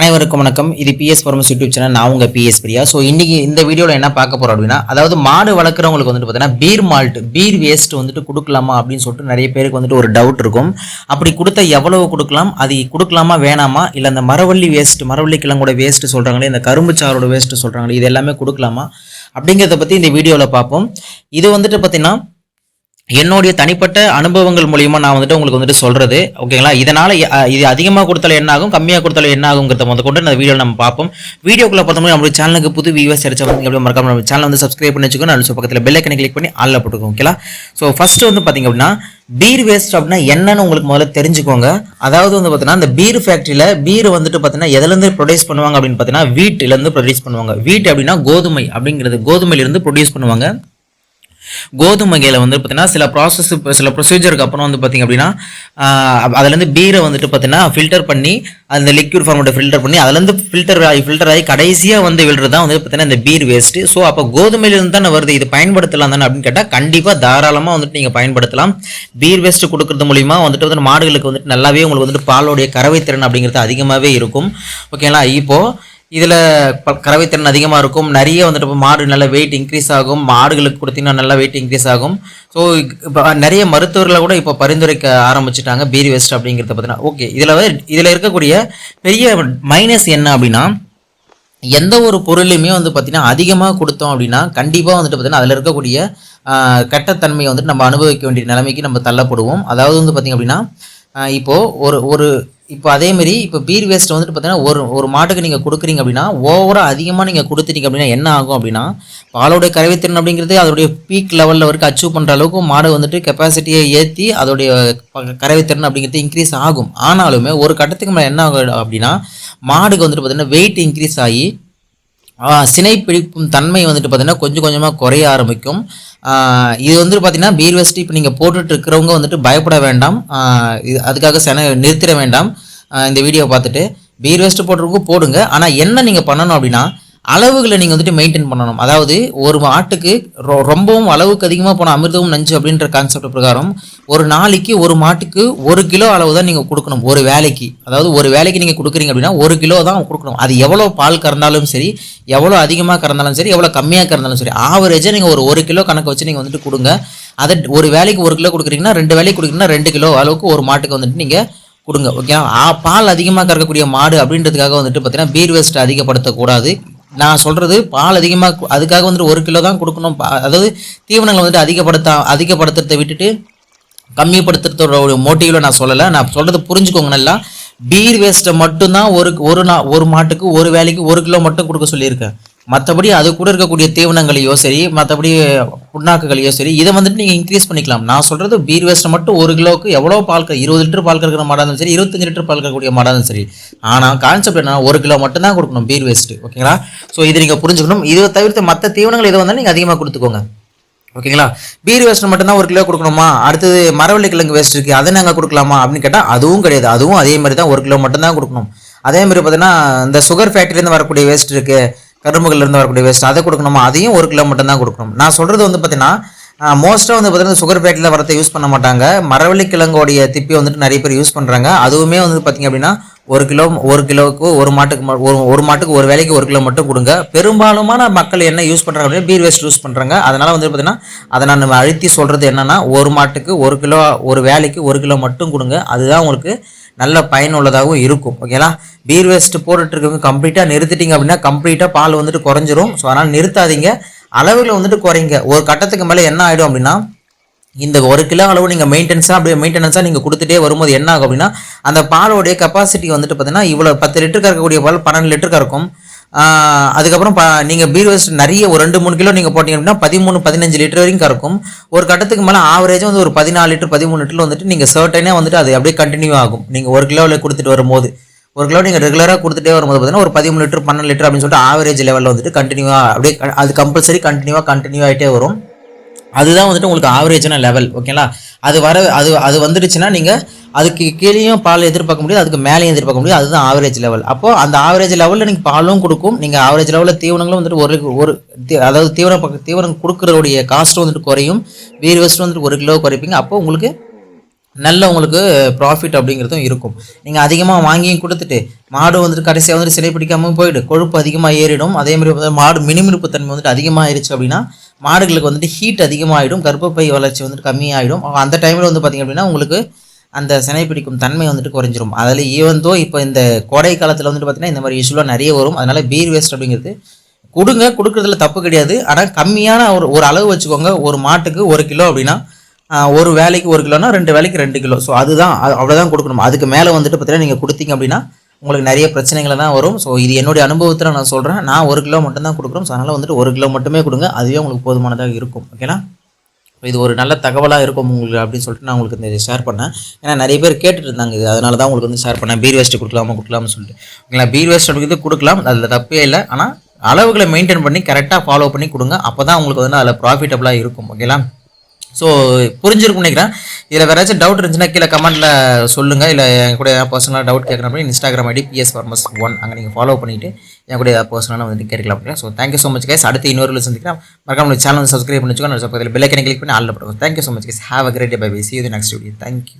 அனைவருக்கும் வணக்கம். இது பிஎஸ் பரமஸ் யூடியூப் சேனல் நான் உங்கள் பிஎஸ் பிரியா. ஸோ இன்றைக்கி இந்த வீடியோவில் என்ன பார்க்க போகிறோம் அப்படின்னா அதாவது மாடு வளர்க்குறவங்களுக்கு வந்துட்டு பார்த்தீங்கன்னா பீர் மால்ட் பீர் வேஸ்ட் வந்துட்டு கொடுக்கலாமா அப்படின்னு சொல்லிட்டு நிறைய பேருக்கு வந்துட்டு ஒரு டவுட் இருக்கும். அப்படி கொடுத்தா எவ்வளவு கொடுக்கலாம்? அது கொடுக்கலாமா வேணாமா? இல்லை அந்த மரவள்ளி வேஸ்ட் மரவள்ளி கிழங்கோட வேஸ்ட்டு சொல்கிறாங்களே இந்த கரும்பு சாரோட வேஸ்ட்டு சொல்கிறாங்களே இது எல்லாமே கொடுக்கலாமா? அப்படிங்கிறத பற்றி இந்த வீடியோவில் பார்ப்போம். இது வந்துட்டு பார்த்தீங்கன்னா என்னுடைய தனிப்பட்ட அனுபவங்கள் மூலியமா நான் வந்துட்டு உங்களுக்கு வந்துட்டு சொல்றது. ஓகேங்களா? இதனால இது அதிகமாக கொடுத்தாலும் என்ன ஆகும்? கம்மியாக கொடுத்தாலும் என்ன ஆகுங்கிறத முத கொண்டு இந்த வீடியோ நம்ம பார்ப்போம். வீடியோக்குள்ள பார்த்தோம்னா நம்ம சேனலுக்கு புது வியூவர்ஸ் கிடைச்சா வந்து எப்படி மறக்காம நம்ம சேனல் வந்து சப்ஸ்கிரைப் பண்ணி வச்சுக்கோங்க. நல்ல பக்கத்தில் பெல் ஐக்கனை கிளிக் பண்ணி ஆளில் போட்டுக்கோங்க. ஓகேங்களா? ஸோ ஃபர்ஸ்ட் வந்து பார்த்தீங்க அப்படின்னா பீர் வேஸ்ட் அப்படின்னா என்னன்னு உங்களுக்கு முதல்ல தெரிஞ்சுக்கோங்க. அதாவது வந்து பார்த்தீங்கன்னா இந்த பீர் ஃபேக்ட்ரியில் பீர் வந்துட்டு பார்த்தீங்கன்னா எதுலேருந்து ப்ரொடியூஸ் பண்ணுவாங்க அப்படின்னு பார்த்தீங்கன்னா வீட்டிலேருந்து ப்ரொடியூஸ் பண்ணுவாங்க. வீட் அப்படின்னா கோதுமை அப்படிங்கிறது கோதுமையிலேருந்து ப்ரொடியூஸ் பண்ணுவாங்க. கோதுமைகளை வந்து பார்த்தீங்கன்னா சில ப்ராசஸ் சில ப்ரொசீஜருக்கு அப்புறம் வந்து பார்த்தீங்க அப்படின்னா அதுலேருந்து பீரை வந்துட்டு பார்த்தீங்கன்னா ஃபில்டர் பண்ணி அந்த லிக்யூட் ஃபார்மேட்டை ஃபில்டர் பண்ணி அதுலேருந்து ஃபில்டர் ஆகி ஃபில்டர் ஆகி கடைசியாக வந்து விழுறது தான் வந்து பார்த்தீங்கன்னா இந்த பீர் வேஸ்ட்டு ஸோ அப்போ கோதுமையிலேருந்து தானே வருது இது பயன்படுத்தலாம் தானே அப்படின்னு கேட்டால் கண்டிப்பாக தாராளமாக வந்துட்டு நீங்கள் பயன்படுத்தலாம். பீர் வேஸ்ட்டு கொடுக்கறது மூலிமா வந்துட்டு வந்து மாடுகளுக்கு வந்துட்டு நல்லாவே உங்களுக்கு வந்துட்டு பாலோடைய கறவை திறன் அப்படிங்கிறது அதிகமாகவே இருக்கும். ஓகேங்களா இப்போது இதில் கறவைத்திறன் அதிகமாக இருக்கும். நிறைய வந்துட்டு இப்போ மாடு நல்ல வெயிட் இன்க்ரீஸ் ஆகும். மாடுகளுக்கு கொடுத்தீங்கன்னா நல்லா வெயிட் இன்க்ரீஸ் ஆகும். ஸோ இப்போ நிறைய மருத்துவர்களை கூட இப்போ பரிந்துரைக்க ஆரம்பிச்சிட்டாங்க. பீரி வெஸ்ட் அப்படிங்கிறத பார்த்தீங்கன்னா ஓகே இதில் இதில் இருக்கக்கூடிய பெரிய மைனஸ் என்ன அப்படின்னா எந்த ஒரு பொருளையுமே வந்து பார்த்திங்கன்னா அதிகமாக கொடுத்தோம் அப்படின்னா கண்டிப்பாக வந்துட்டு பார்த்தீங்கன்னா அதில் இருக்கக்கூடிய கட்டத்தன்மையை கெட்டத்தன்மையை வந்துட்டு நம்ம அனுபவிக்க வேண்டிய நிலைமைக்கு நம்ம தள்ளப்படுவோம். அதாவது வந்து பார்த்திங்க அப்படின்னா இப்போது இப்போ ஒரு ஒரு இப்போ அதேமாரி இப்போ பீர் வேஸ்ட் வந்துட்டு பார்த்தீங்கன்னா ஒரு ஒரு மாட்டுக்கு நீங்கள் கொடுக்குறீங்க அப்படின்னா ஓவராக அதிகமாக நீங்கள் கொடுத்துட்டீங்க அப்படின்னா என்ன ஆகும் அப்படின்னா பாலோடைய கறவைத்திறன் அப்படிங்கிறது அதோடைய பீக் லெவலில் வரைக்கும் அச்சீவ் பண்ணுற அளவுக்கு மாடு வந்துட்டு கெப்பாசிட்டியை ஏற்றி அதோடைய கறவைத்திறன் அப்படிங்கிறது இன்க்ரீஸ் ஆகும். ஆனாலுமே ஒரு கட்டத்துக்கு மேலே என்ன ஆகும் அப்படின்னா மாடுக்கு வந்துட்டு பார்த்தீங்கன்னா வெயிட் இன்க்ரீஸ் ஆகி சினை பிடிக்கும் தன்மை வந்துட்டு பார்த்தீங்கன்னா கொஞ்சம் கொஞ்சமாக குறைய ஆரம்பிக்கும். இது வந்துட்டு பார்த்தீங்கன்னா பீர் வெஸ்ட் இப்போ நீங்கள் போட்டுட்டு இருக்கிறவங்க வந்துட்டு பயப்பட வேண்டாம். இது அதுக்காக சென நிறுத்திட வேண்டாம். இந்த வீடியோ பார்த்துட்டு பீர் வெஸ்ட் போட்டுருக்கோ போடுங்க. ஆனால் என்ன நீங்கள் பண்ணணும் அப்படின்னா அளவுகளை நீங்கள் வந்துட்டு மெயின்டைன் பண்ணணும். அதாவது ஒரு மாட்டுக்கு ரொ- ரொம்பவும் அளவுக்கு அதிகமாக போன அமிர்தமும் நஞ்சு அப்படின்ற கான்செப்ட் பிரகாரம் ஒரு நாளைக்கு ஒரு மாட்டுக்கு ஒரு கிலோ அளவு தான் நீங்கள் கொடுக்கணும் ஒரு வேலைக்கு. அதாவது ஒரு வேலைக்கு நீங்கள் கொடுக்குறீங்க அப்படின்னா ஒரு கிலோ தான் கொடுக்கணும். அது எவ்வளோ பால் கறந்தாலும் சரி எவ்வளோ அதிகமாக கறந்தாலும் சரி எவ்வளோ கம்மியாக கறந்தாலும் சரி ஆவரேஜாக நீங்கள் ஒரு ஒரு கிலோ கணக்கு வச்சு நீங்கள் வந்துட்டு கொடுங்க. அதை ஒரு வேலைக்கு ஒரு கிலோ கொடுக்குறீங்கன்னா ரெண்டு வேலைக்கு கொடுக்குறீங்கன்னா ரெண்டு கிலோ அளவுக்கு ஒரு மாட்டுக்கு வந்துட்டு நீங்கள் கொடுங்க ஓகே பால் அதிகமாக கறக்கக்கூடிய மாடு அப்படின்றதுக்காக வந்துட்டு பார்த்தீங்கன்னா பீர் வேஸ்ட் அதிகப்படுத்தக்கூடாது. நான் சொல்கிறது பால் அதிகமாக அதுக்காக வந்துட்டு ஒரு கிலோ தான் கொடுக்கணும். பா- அதாவது தீவனங்களை வந்துட்டு அதிகப்படுத்த அதிகப்படுத்துறதை விட்டுட்டு கம்மிப்படுத்துறதோட மோட்டிவில் நான் சொல்லலை. நான் சொல்கிறது புரிஞ்சுக்கோங்க நல்லா. பீர் வேஸ்ட்டை மட்டும்தான் ஒரு ஒரு நா ஒரு மாட்டுக்கு ஒரு வேலைக்கு ஒரு கிலோ மட்டும் கொடுக்க சொல்லியிருக்கேன். மற்றபடி அது கூட இருக்கக்கூடிய தீவனங்களையோ சரி மற்றபடி புண்ணாக்குகளையோ சரி இதை வந்துட்டு நீங்கள் இன்க்ரீஸ் பண்ணிக்கலாம். நான் சொல்கிறது பீர் வேஸ்ட்டை மட்டும் ஒரு கிலோவுக்கு எவ்வளோ பால் இருபது லிட்டர் பால் கறக்கிற மாடாக இருந்தாலும் சரி இருபத்தஞ்சு லிட்டர் பால் கறக்கக்கூடிய மாடாக இருந்தாலும் சரி. ஆனால் கான்செப்ட் என்ன ஒரு கிலோ மட்டும் தான் கொடுக்கணும் பீர் வேஸ்ட்டு ஓகேங்களா ஸோ இதை நீங்கள் புரிஞ்சுக்கணும். இதை தவிர்த்து மற்ற தீவனங்கள் இதை வந்தாலும் நீங்கள் அதிகமாக கொடுத்துக்கோங்க. ஓகேங்களா பீர் வேஸ்ட் மட்டும்தான் ஒரு கிலோ கொடுக்கணுமா? அடுத்தது மரவள்ளி கிழங்கு வேஸ்ட் இருக்குது அதை நாங்கள் கொடுக்கலாமா? அப்படின்னு கேட்டால் அதுவும் கிடையாது. அதுவும் அதே மாதிரி தான் ஒரு கிலோ மட்டும்தான் கொடுக்கணும். அதே மாதிரி பார்த்தீங்கன்னா இந்த சுகர் ஃபேக்ட்ரிலேருந்து வரக்கூடிய வேஸ்ட் இருக்குது கரும்புகள்லேருந்து வரக்கூடிய வேஸ்ட் அதை கொடுக்கணுமா? அதையும் ஒரு கிலோ மட்டும்தான் கொடுக்கணும். நான் சொல்கிறது வந்து பார்த்தீங்கன்னா மோஸ்ட்டாக வந்து பார்த்தீங்கன்னா சுகர் பேட்டில் வரத்தை யூஸ் பண்ண மாட்டாங்க. மரவள்ளி கிழங்கோடைய திப்பி வந்துட்டு நிறைய பேர் யூஸ் பண்ணுறாங்க அதுவுமே வந்து பார்த்தீங்க அப்படின்னா ஒரு கிலோ ஒரு கிலோவுக்கு ஒரு மாட்டுக்கு ம- ஒரு ஒரு மாட்டுக்கு ஒரு வேலைக்கு ஒரு கிலோ மட்டும் கொடுங்க. பெரும்பாலுமான மக்கள் என்ன யூஸ் பண்ணுறாங்க அப்படின்னா பீர் வேஸ்ட் யூஸ் பண்ணுறாங்க அதனால் வந்து பார்த்தீங்கன்னா அதை நான் அழுத்தி சொல்கிறது என்னென்னா ஒரு மாட்டுக்கு ஒரு கிலோ ஒரு வேலைக்கு ஒரு கிலோ மட்டும் கொடுங்க. அதுதான் உங்களுக்கு நல்ல பயனுள்ளதாகவும் இருக்கும். ஓகேங்களா பீர் வேஸ்ட் போட்டுட்டு இருக்கவங்க கம்ப்ளீட்டாக நிறுத்திட்டிங்க அப்படின்னா கம்ப்ளீட்டாக பால் வந்துட்டு குறைஞ்சிரும். ஸோ அதனால் நிறுத்தாதீங்க. அளவுகளை வந்துட்டு குறைங்க. ஒரு கட்டத்துக்கு மேலே என்ன ஆகிடும் அப்படின்னா இந்த ஒரு கிலோ அளவு நீங்கள் மெயின்டெனன்ஸாக அப்படியே மெயின்டெனன்ஸாக நீங்கள் கொடுத்துட்டே வரும்போது என்ன ஆகும் அப்படின்னா அந்த பாலோடைய கெப்பாசிட்டி வந்துட்டு பார்த்தீங்கன்னா இவ்வளோ பத்து லிட்டர் கறக்கக்கூடிய பால் பன்னெண்டு லிட்டர் கறக்கும் அதுக்கப்புறம் ப நீங்கள் பீர் வேஸ்ட் நிறைய ஒரு ரெண்டு மூணு கிலோ நீங்கள் போட்டிங்க அப்படின்னா பதிமூணு பதினஞ்சு லிட்டர் வரைக்கும் கறக்கும். ஒரு கட்டத்துக்கு மேலே ஆவரேஜாக வந்து ஒரு பதினாலு லிட்டர் பதிமூணு லிட்டர் வந்துட்டு நீங்கள் சர்டனே வந்துட்டு அது அப்படியே கண்டினியூ ஆகும். நீங்கள் ஒரு கிலோவில் கொடுத்துட்டு வரும்போது. ஒரு கிலோ நீங்கள் ரெகுலராக கொடுத்துட்டே வரும்போது பார்த்தீங்கன்னா ஒரு பதிமூணு லிட்டர் பன்னெண்டு லிட்டர் அப்படின்னு சொல்லிட்டு ஆவரேஜ் லெவலில் வந்துட்டு கண்டினியூவாக அப்படியே அது கம்பல்சரி கண்டினியூவாக கண்டினியூ ஆகிட்டே வரும். அதுதான் வந்துட்டு உங்களுக்கு ஆவரேஜான லெவல் ஓகேங்களா அது வர அது அது வந்துடுச்சுன்னா நீங்கள் அதுக்கு கீழேயும் பால் எதிர்பார்க்க முடியாது அதுக்கு மேலேயும் எதிர்பார்க்க முடியாது அதுதான் ஆவரேஜ் லெவல் அப்போ அந்த ஆவரேஜ் லெவலில் நீங்கள் பாலும் கொடுக்கும் நீங்கள் ஆவரேஜ் லெவலில் தீவனங்களும் வந்துட்டு ஒரு ஒரு தீ- அதாவது தீவனம் பக்க தீவனம் கொடுக்குறதுடைய காஸ்ட்டும் வந்துட்டு குறையும் வீர் வஸ்ட்டு வந்துட்டு ஒரு கிலோ குறைப்பீங்க அப்போ உங்களுக்கு நல்ல உங்களுக்கு ப்ராஃபிட் அப்படிங்கிறதும் இருக்கும். நீங்கள் அதிகமாக வாங்கியும் கொடுத்துட்டு மாடு வந்துட்டு கடைசியாக வந்துட்டு சிலை பிடிக்காமல் போயிடு கொழுப்பு அதிகமாக ஏறிடும் அதே மாதிரி மாடு மினிமிருப்பு தன்மை வந்துட்டு அதிகமாக ஆயிடுச்சு அப்படின்னா மாடுகளுக்கு வந்துட்டு ஹீட் அதிகமாகிடும் கர்ப்பப்பை வளர்ச்சி வந்துட்டு கம்மியாகிடும் அந்த டைமில் வந்து பார்த்திங்க அப்படின்னா உங்களுக்கு அந்த சினை பிடிக்கும் தன்மை வந்துட்டு குறைஞ்சிரும். அதில் ஈவந்தோ இப்போ இந்த கோடை காலத்தில் வந்துட்டு பார்த்திங்கன்னா இந்த மாதிரி இஷ்யூலாம் நிறைய வரும். அதனால் பீர் வேஸ்ட் அப்படிங்கிறது கொடுங்க கொடுக்குறதுல தப்பு கிடையாது. ஆனால் கம்மியான ஒரு ஒரு அளவு வச்சுக்கோங்க. ஒரு மாட்டுக்கு ஒரு கிலோ அப்படின்னா ஒரு வேலைக்கு ஒரு கிலோனா ரெண்டு வேலைக்கு ரெண்டு கிலோ. ஸோ அதுதான் அவ்வளோதான் கொடுக்கணும். அதுக்கு மேலே வந்துட்டு பார்த்தீங்கன்னா நீங்கள் கொடுத்தீங்க அப்படின்னா உங்களுக்கு நிறைய பிரச்சனைகளை தான் வரும். ஸோ இது என்னுடைய அனுபவத்தில் நான் சொல்கிறேன் நான் ஒரு கிலோ மட்டும்தான் கொடுக்குறோம். ஸோ அதனால் வந்துட்டு ஒரு கிலோ மட்டுமே கொடுங்க. அதுவே உங்களுக்கு போதுமானதாக இருக்கும். ஓகேனா இது ஒரு நல்ல தகவலாக இருக்கும் உங்களுக்கு அப்படின்னு சொல்லிட்டு நான் உங்களுக்கு இந்த ஷேர் பண்ணேன். ஏன்னா நிறைய பேர் கேட்டுட்டு இருந்தாங்க இது. அதனால தான் உங்களுக்கு வந்து ஷேர் பண்ணேன். பீர் வேஸ்ட்டு கொடுக்கலாமா கொடுக்கலாம்னு சொல்லிட்டு. ஓகேங்களா பீர் வேஸ்ட் அப்படிங்கிறது கொடுக்கலாம். அதில் தப்பே இல்லை. ஆனால் அளவுகளை மெயின்டைன் பண்ணி கரெக்டாக ஃபாலோ பண்ணி கொடுங்க. அப்போ தான் உங்களுக்கு வந்து அதில் ப்ராஃபிட்டபுளாக இருக்கும். ஓகேங்களா ஸோ புரிஞ்சிருக்கும் நினைக்கிறேன். இதில் வேறு ஏதாச்சும் டவுட் இருந்துச்சுன்னா கீழே கமெண்ட்டில் சொல்லுங்கள் இல்லை என் கூட ஏதாவது பர்சனலாக டவுட் கேட்குறேன் அப்படின்னு Instagram ID PS pharmas one அங்கே நீங்கள் ஃபாலோ பண்ணிவிட்டு என் கூட ஏதாவது பர்சனலாக வந்து கேட்கலாம் அப்படின்னா. So thank you so much guys அடுத்து இன்னொரு சந்திக்கிறேன் மறக்காம சேனல் சப்ஸ்கிரைப் பண்ணி வச்சுக்கோங்க. பக்கத்தில் பெல்லைக்கனை கிளிக் பண்ணி ஆளில் போடுவோம் thank you so much guys have a great bye see you next video thank you